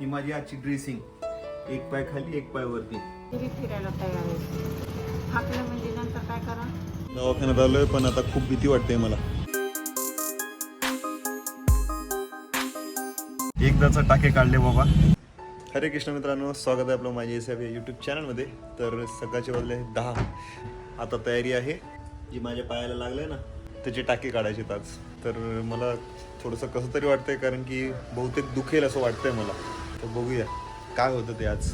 ही माझी आजची ड्रेसिंग एक पाय खाली एक पाय वरती. फिरायला तयार आहे. म्हणजे नंतर काय करा? दवाखान्यात आलोय पण आता खूप भीती वाटते मला. एकदाचा टाके काढले बाबा. हरे कृष्ण मित्रांनो स्वागत आहे आपलं माझे एस या यूट्यूब चॅनलमध्ये तर सकाळचे वाजले आहेत दहा. आता तयारी आहे. जी माझ्या पायाला लागलंय ना त्याचे टाके काढायचे आज. तर मला थोडंसं कसं तरी वाटतंय कारण की बहुतेक दुखेल असं वाटतंय मला. तर बघूया. काय होतं ते आज?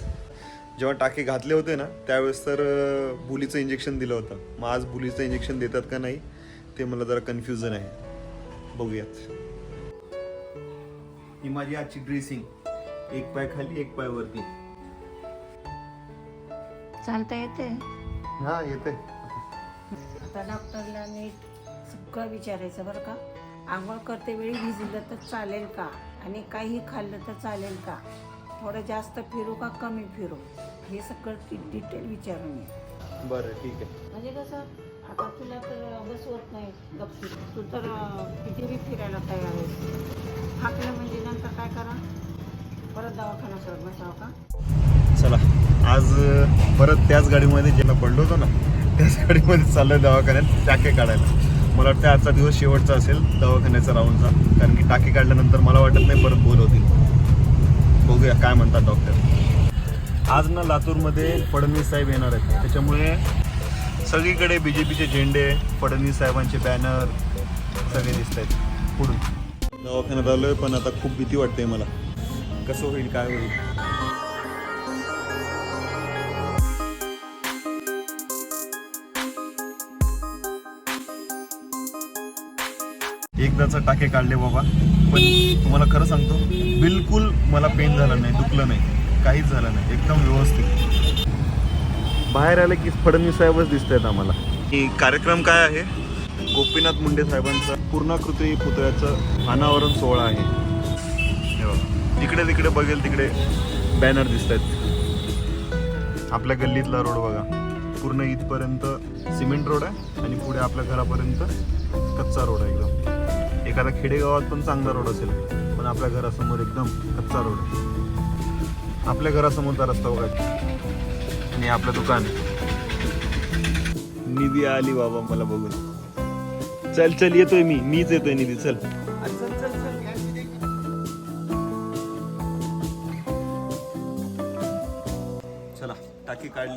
जेव्हा टाके घातले होते ना त्यावेळेस तर बुलीचं इंजेक्शन दिलं होतं. मग आज बुलीचं इंजेक्शन देतात का नाही ते मला जरा कन्फ्युजन आहे. बघूयात. ही माझी आजची ड्रेसिंग एक पाय खाली एक पाय वरती. चालता येते? हा येते. आता डॉक्टरला नीट सगळं विचारायचं बरं का? आंघोळ करते वेळी भिजलं तर चालेल का? आणि काही खाल्लं तर चालेल का? थोडं जास्त फिरू का कमी फिरू? हे सगळं डिटेल विचारून ये. बरं ठीक आहे. म्हणजे कसं आता तुला तर बसवत नाही गप्पी तू तर अं, किती बी फिरायला तयार आहेस. थाकलं म्हणजे नंतर काय करा? परत दवाखाना शोध बसावं का? चला आज परत त्याच गाडीमध्ये ज्यांना पडलो होतो ना त्याच गाडीमध्ये चाललोय दवाखान्यात टाके काढायला. मला वाटतं आजचा दिवस शेवटचा असेल दवाखान्याचा राऊंडचा. कारण की टाके काढल्यानंतर मला वाटत नाही परत बोलवतील बघूया काय म्हणतात डॉक्टर आज ना लातूरमध्ये फडणवीस साहेब येणार आहेत. त्याच्यामुळे सगळीकडे बी जे पीचे झेंडे फडणवीस साहेबांचे बॅनर सगळे दिसत आहेत. पुढून. दवाखान्यात आलोय पण आता खूप भीती वाटते मला. कसं होईल काय होईल? एकदाचा टाके काढले बाबा. पण तुम्हाला खरं सांगतो बिलकुल मला पेन झालं नाही दुखलं नाही काहीच झालं नाही एकदम व्यवस्थित. बाहेर आले की फडणवीस साहेबच दिसत आहेत आम्हाला. की कार्यक्रम काय आहे? गोपीनाथ मुंडे साहेबांचा पूर्णाकृती पुतळ्याचं अनावरण सोहळा आहे. हे. जिकडे तिकडे बघेल तिकडे बॅनर दिसत आहेत आपल्या गल्लीतला रोड बघा. पूर्ण इथपर्यंत सिमेंट रोड आहे आणि पुढे आपल्या घरापर्यंत कच्चा रोड आहे एकदम. एखादा खेडेगावात पण चांगला रोड असेल पण आपल्या घरासमोर एकदम कच्चा रोड आहे. आपल्या घरासमोरचा रस्ता बघा आणि आपलं दुकान निधी आली बाबा मला बघून. चल चल येतोय मी. मीच येतोय निधी. चल.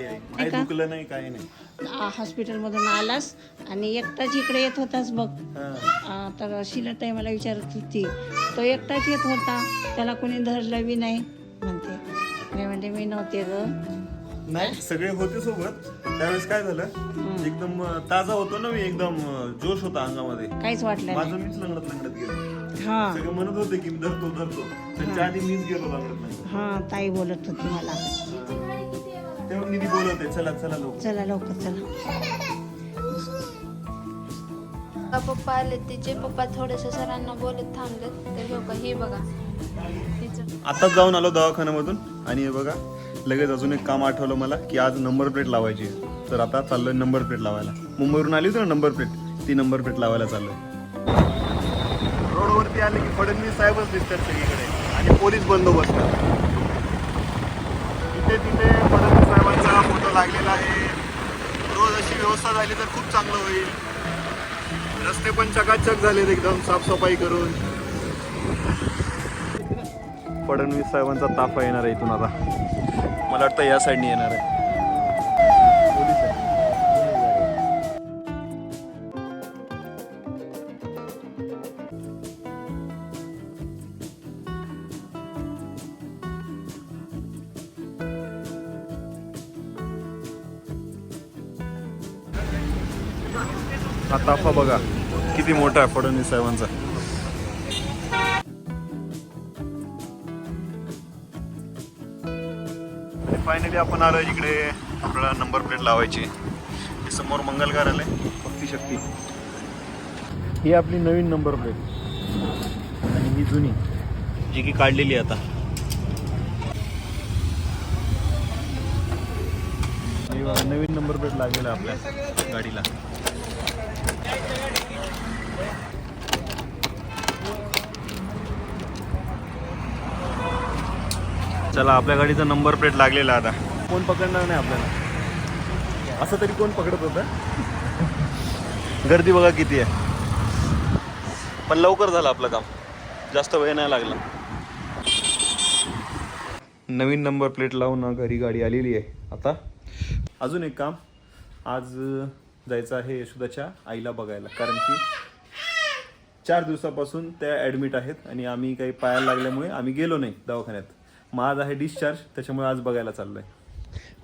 काही का? दुखलं नाही काही नाही. आ, हॉस्पिटलमधून आलास आणि एकटाच इकडे येत होतास बघ. हा. आ, तर शिलताई मला विचारत होती तो एकटाच येत होता त्याला कोणी धरलं बी नाही म्हणते. मी म्हणते मी नव्हते ग. नाही सगळे होते सोबत. त्यावेळेस काय झालं? एकदम अं, ताजा होतो ना मी एकदम अं, जोश होता अंगामध्ये. काहीच वाटलं माझं नाही मीच लंगडत लंगडत गेलो. हा. सगळे म्हणत होते की धरतो धरतो. त्याच्या आधी मीच गेलो लंगडत लंगडत. हा ताई बोलत होती मला. तेव्हा निधी बोलवते. चला चला लोक चला लवकर चला. पप्पा आले तिचे पप्पा थोडेसे सरांना बोलत थांबले तर हो ही बघा. तिचं. आताच जाऊन आलो दवाखान्यामधून आणि हे बघा लगेच अजून एक काम आठवलं मला की आज नंबर प्लेट लावायची. तर आता चाललोय नंबर प्लेट लावायला. मुंबईवरून आली होती ना नंबर प्लेट ती नंबर प्लेट लावायला चाललोय. रोडवरती आले की फडणवीस साहेबच दिसतात सगळीकडे. आणि पोलीस बंदोबस्त. तिथे तिथे लागलेला आहे. रोज अशी व्यवस्था झाली तर खूप चांगलं होईल. रस्ते पण चकाचक झालेत एकदम साफसफाई करून. फडणवीस साहेबांचा ताफा येणार आहे इथून आता. मला वाटतं या साईडने येणार आहे. हा ताफा बघा. किती मोठा आहे फडणवीस साहेबांचा. फायनली आपण आलो इकडे आपल्याला नंबर प्लेट लावायची. हे समोर मंगल कार्यालय. भक्ती शक्ती. ही आपली नवीन नंबर प्लेट आणि ही जुनी. जी की काढलेली आहे आता. नवीन नंबर प्लेट लागेल आपल्या गाडीला. चला आपल्या गाडीचा नंबर प्लेट लागलेला आता. कोण पकडणार नाही आपल्याला? असं तरी कोण पकडत होतं? गर्दी बघा किती आहे. पण लवकर झालं आपलं काम. जास्त वेळ नाही लागला. नवीन नंबर प्लेट लावून घरी गाडी आलेली आहे. आता? अजून एक काम. आज जायचं आहे यशोदाच्या आईला बघायला. कारण की चार दिवसापासून त्या ॲडमिट आहेत आणि आम्ही काही पायाला लागल्यामुळे आम्ही गेलो नाही दवाखान्यात. मग आज आहे डिस्चार्ज त्याच्यामुळे आज बघायला चाललंय.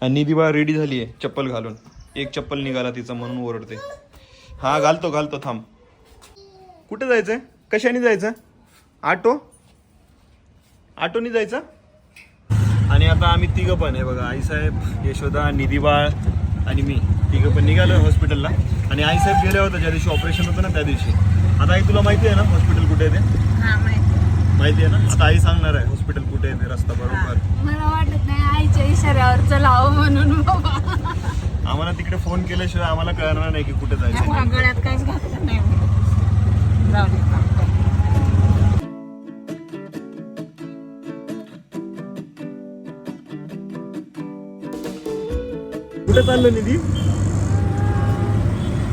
आणि निधी बा रेडी झाली आहे चप्पल घालून. एक चप्पल निघाला तिचा म्हणून ओरडते. हा घालतो घालतो थांब. कुठे जायचंय? कशाने जायचं? ऑटो? ऑटोनी जायचं? आणि आता आम्ही तिघं पण आहे बघा. आईसाहेब यशोदा निधी बाळ आणि मी. तिघं पण निघालो हॉस्पिटलला आणि आईसाहेब गेले होते ज्या दिवशी ऑपरेशन होतं ना त्या दिवशी. आता आई तुला माहिती आहे ना हॉस्पिटल कुठे आहे ते? हा माहिती आहे ना? आता आई सांगणार आहे हॉस्पिटल कुठे आहे ते रस्ता बरोबर. मला वाटत नाही आईच्या इशाऱ्यावर चलावं म्हणून बाबा. आम्हाला तिकडे फोन केल्याशिवाय आम्हाला कळणार नाही की कुठे जायचं. गळ्यात काहीच घातलं नाही. जाऊ दे. कुठे चाललो निधी?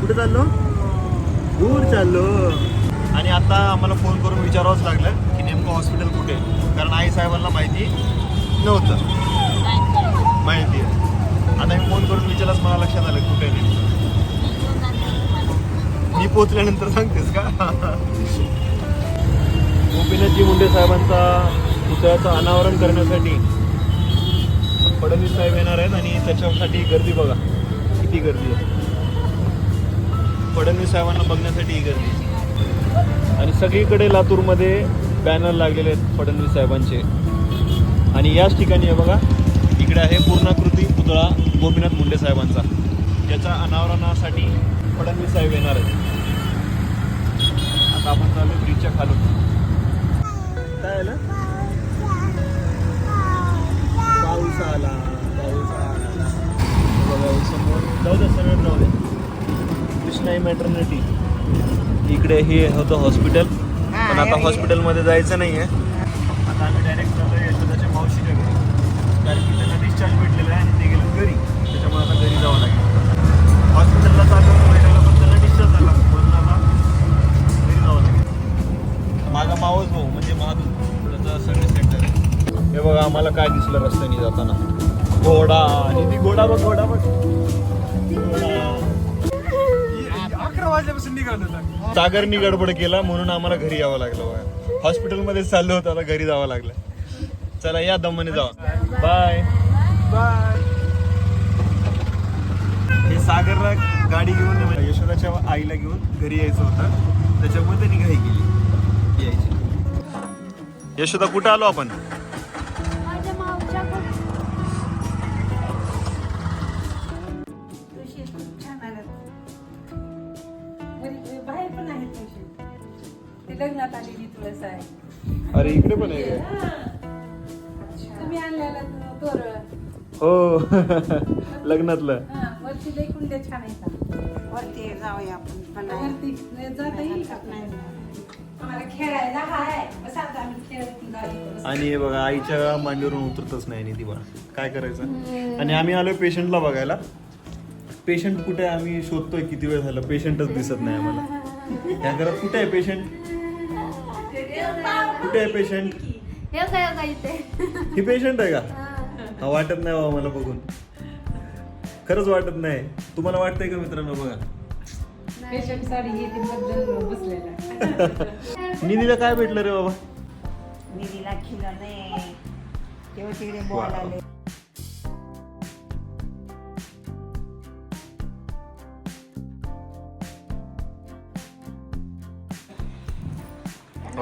कुठे चाललो? दूर चाललो. आणि आता आम्हाला फोन करून विचारावंच लागलं नेमकं हॉस्पिटल कुठे? आहे. कारण आई साहेबांना माहिती नव्हतं. माहिती आहे. आता मी फोन करून विचारलाच मला लक्षात आलं कुठे नेमकं. मी पोचल्यानंतर सांगतेस का? गोपीनाथजी मुंडे साहेबांचा पुतळ्याचं अनावरण करण्यासाठी फडणवीस साहेब येणार आहेत आणि त्याच्यासाठी गर्दी बघा. किती गर्दी आहे. फडणवीस साहेबांना बघण्यासाठी ही गर्दी आहे. आणि सगळीकडे लातूरमध्ये बॅनर लागलेले आहेत फडणवीस साहेबांचे. आणि याच ठिकाणी आहे बघा इकडे आहे पूर्णाकृती पुतळा गोपीनाथ मुंडे साहेबांचा. ज्याच्या अनावरणासाठी फडणवीस साहेब येणार आहेत. आता आपण चालू ब्रिजच्या खालून. काय आलं? पाऊस आला पाऊस आला. बघा समोर जाऊ दे सगळं जाऊ दे. कृष्णाई मॅटर्निटी इकडे हे होतं हॉस्पिटल आता हॉस्पिटलमध्ये जायचं नाही आहे आता आम्ही डायरेक्ट यशोदाच्या मावशीच्या घरी. कारण की त्यांना डिस्चार्ज भेटलेला आहे आणि ते गेले घरी. त्याच्यामुळे आता घरी जावं लागेल. हॉस्पिटलला चालू भेटायला पण त्यांना डिस्चार्ज झाला. म्हणून आता घरी जावं लागेल. माझा मावस भाऊ म्हणजे महादू त्याचं सगळे सेंटर आहे. हे बघा आम्हाला काय दिसलं रस्त्याने जाताना. घोडा आणि ती घोडा बघ घोडा बघ. होता सागरनी गडबड केला म्हणून आम्हाला घरी यावं लागलं बघा हॉस्पिटलमध्ये चाललो होतो आता घरी जावं लागलं. चला या दमाने जावा. बाय बाय हे सागरला गाडी घेऊन यशोदाच्या आईला घेऊन घरी यायचं होतं. त्याच्यामुळे त्यांनी घाई केली. यायची. यशोदा कुठं आलो आपण? लग्नातलं वरती लई कुंड्या छान आहेत वरती जाऊया आपण वरती जाता येईल का नाही आम्हाला खेळायला हाय बस आता आम्ही खेळत गाडी आणि हे बघा आईच्या मांडीवरून उतरतच नाही निधी बघा काय करायचं आणि आम्ही आलो पेशंटला बघायला पेशंट कुठे आहे आम्ही शोधतोय किती वेळ झाला पेशंटच दिसत नाही आम्हाला या घरात कुठे आहे पेशंट कुठे आहे पेशंट हे काय काय इथे ही पेशंट आहे का हा वाटत नाही बाबा मला बघून. खरंच वाटत नाही. तुम्हाला वाटतंय का मित्रांनो बघा? पेशंट साडी घेते बद्दल बसलेला. निधीला काय भेटलं रे बाबा? निधीला खिला नाही तेव्हा तिकडे बॉल आले.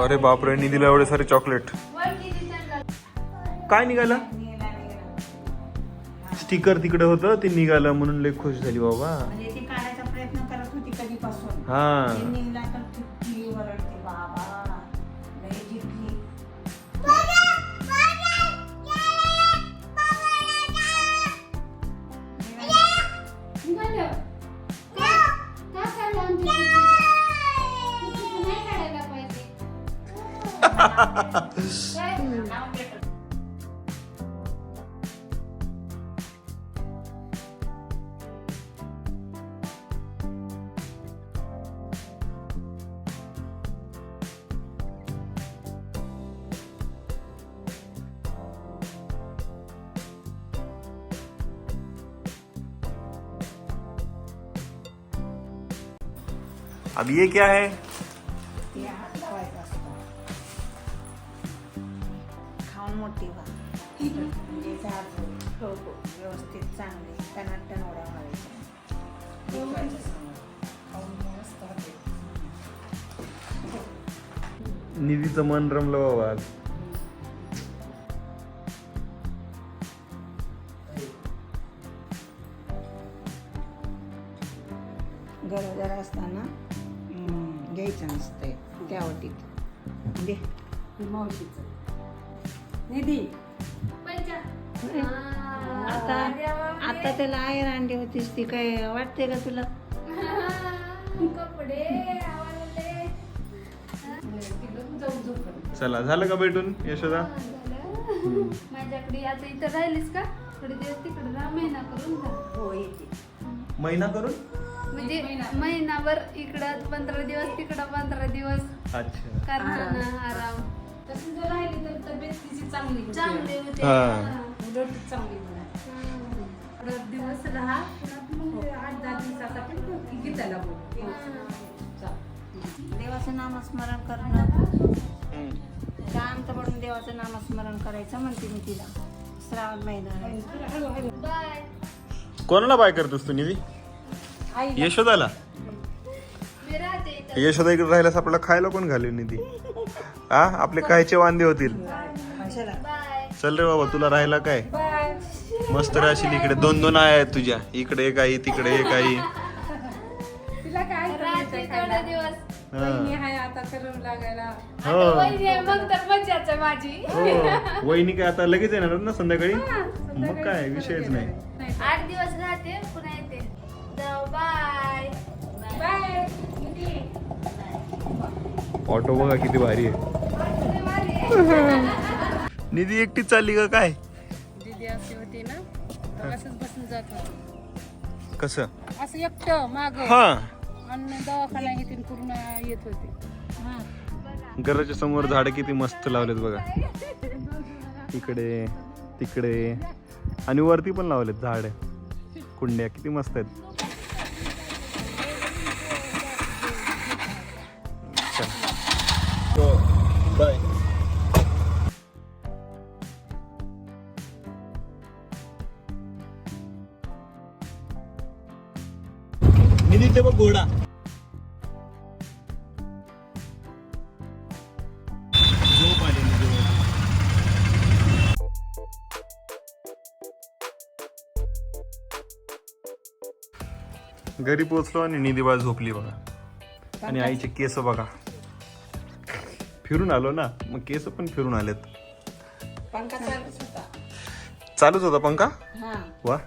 अरे बापरे निधीला एवढे सारे चॉकलेट काय निघालं? स्टिकर तिकडे होतं ते निघालं म्हणून लई खुश झाली बाबा. म्हणजे ती काढायचा प्रयत्न करत होती कधीपासून. हा. ती निघला तर किती ओरडते बाबा. लय जिंकली अब ये क्या है? खाऊन मोठी म्हणजे हो हो. व्यवस्थित चांगले. टनाटन उड्या मारायच्या. निधीचं मन रमलं बाबा दे मावशीचं. निधी. आता आता त्याला आहे अंडी होतीस ती काय वाटते का तुला? कपडे चला झालं का भेटून यशोदा? माझ्याकडे आता इथं राहिलीस का? थोडे दिवस तिकडे राहा महिना करून हो येते. महिना करून? म्हणजे महिनाभर इकडं पंधरा दिवस तिकडं पंधरा दिवस. अच्छा. करताना आराम तसं जर राहिली तर तब्येत तिची चांगली होते. चांगले होते. हा. हा. उलट चांगली होणार. हम्म. थोडा दिवस राहा पुन्हा मग आठ दहा दिवसाचा पण गीताला बोल. देवाचं नामस्मरण करणं. शांत पडून देवाचं नामस्मरण करायचं म्हणते मी तिला. श्रावण महिना आहे. बाय. कोणाला बाय करतोस तू निधी? यशोदाला? यशोदा इकडे राहिल्यास आपल्याला खायला कोण घालेल निधी? हा आपले कायचे वांदे होतील. चला. रे बाबा तुला राहायला काय? मस्त राहशील इकडे. दोन दोन आहे आहेत तुझ्या. इकडे एक आई तिकडे एक आई. तिला काय राहते थोडे दिवस. हा. वहिनी हो. वहिनी हो. काय आता लगेच येणार ना संध्याकाळी? मग काय? विषयच नाही. आठ दिवस राहते बाय. बाय. ऑटो बघा किती भारी आहे. निधी एकटीच चालली का काय? दीदी असे होते ना तर असंच बसून जात होते. कसं? असं एकटं माग. हा. आणि दवाखाना पूर्ण येत होते. घराच्या समोर झाड किती मस्त लावलेत बघा. इकडे तिकडे. आणि वरती पण लावलेत झाड. कुंड्या किती मस्त आहेत. बाय. निधी बघ घोडा. झोप आली घरी पोचलो आणि निधीबा झोपली बघा. आणि आईचे केस बघा. फिरून आलो ना मग केस पण फिरून आलेत. पंखा चालूच होता. चालूच होता पंखा? हा. वा.